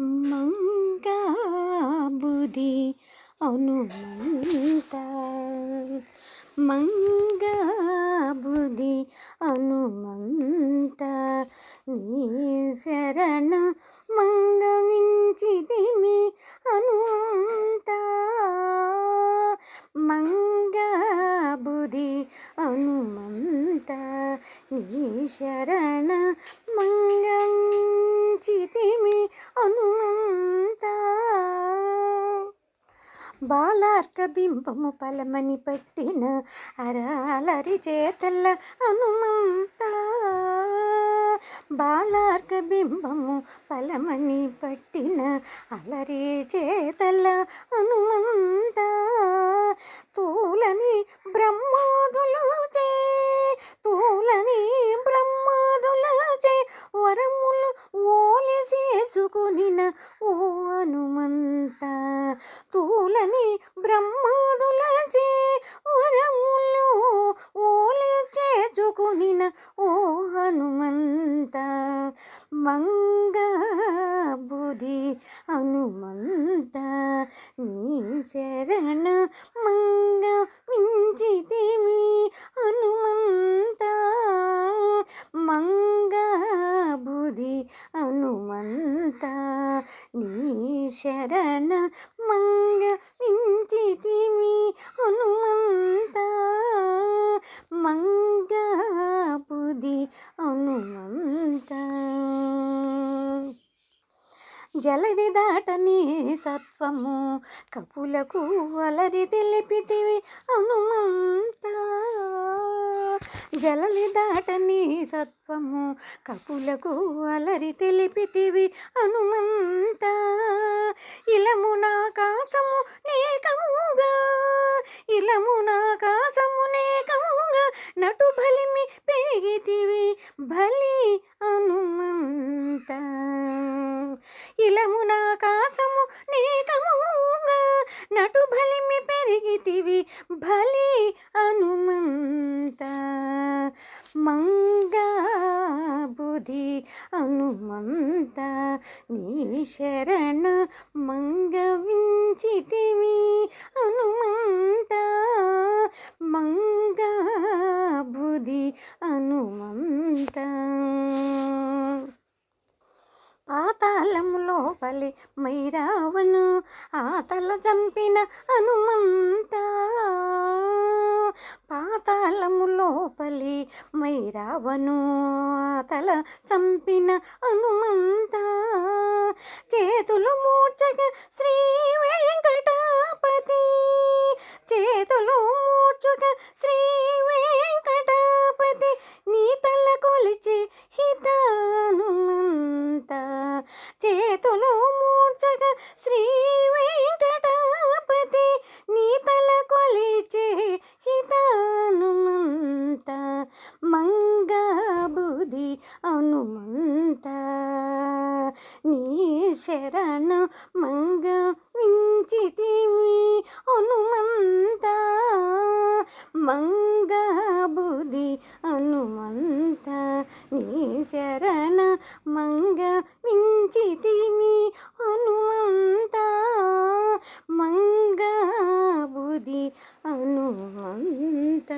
మంగాబుది అనుమంత. మంగాబుది అనుమంత. నీ శరణ మంగవించితిమి అనుమంత. మంగాబుది అనుమంత. నీ శరణ మంగంచితిమి అనుమంత బాలార్క బింబము పలమని పట్టిన అరాలరి చేతల్ల హనుమంత. బాలార్క బింబము పలమని పట్టిన అలరి చేతల్ల హనుమంత. తూలని బ్రహ్మ తూలిన ఓ హనుమంత. తూలని బ్రహ్మాదులచే వరములు ఓలి చేసుకునిన ఓ హనుమంత. మంగ బుధి హనుమంత నీ శరణ నీ శరణ మంగ మించితిమి హనుమంత. మంగబుధి హనుమంత. జలది దాటని సత్వము కపులకు వలరి తెలిపితివి హనుమంత. జలలి దాటని సత్వము కపులకు అలరి తెలిపితివి హనుమంత. ఇలమునాకాశము నేకముగా ఇలమునాకాశము నేకముగా నటు బలిమి పెరిగితివి బలి హనుమంత. ఇలమునాకాశము బలి హనుమంత. మంగబుధి హనుమంత నీ శరణ మంగవించితివి హనుమంత. మంగబుధి హనుమంత. పాతాళంలో లోపలి మైరావను ఆతల చంపిన హనుమంతా. మైరావను ఆతల చంపిన హనుమంత. చేతులు మూర్చగ శ్రీ వెంకటాపతి. చేతులు మూర్చుగా శ్రీ వెంకటాపతి. నీ తల కొలిచి హితానుమంత. చేతులు నీ శరణ మంగ వించితివి హనుమంత. మంగ బుధి హనుమంత. నీ శరణ మంగ వించితిమి హనుమంత. మంగ బుధి హనుమంత.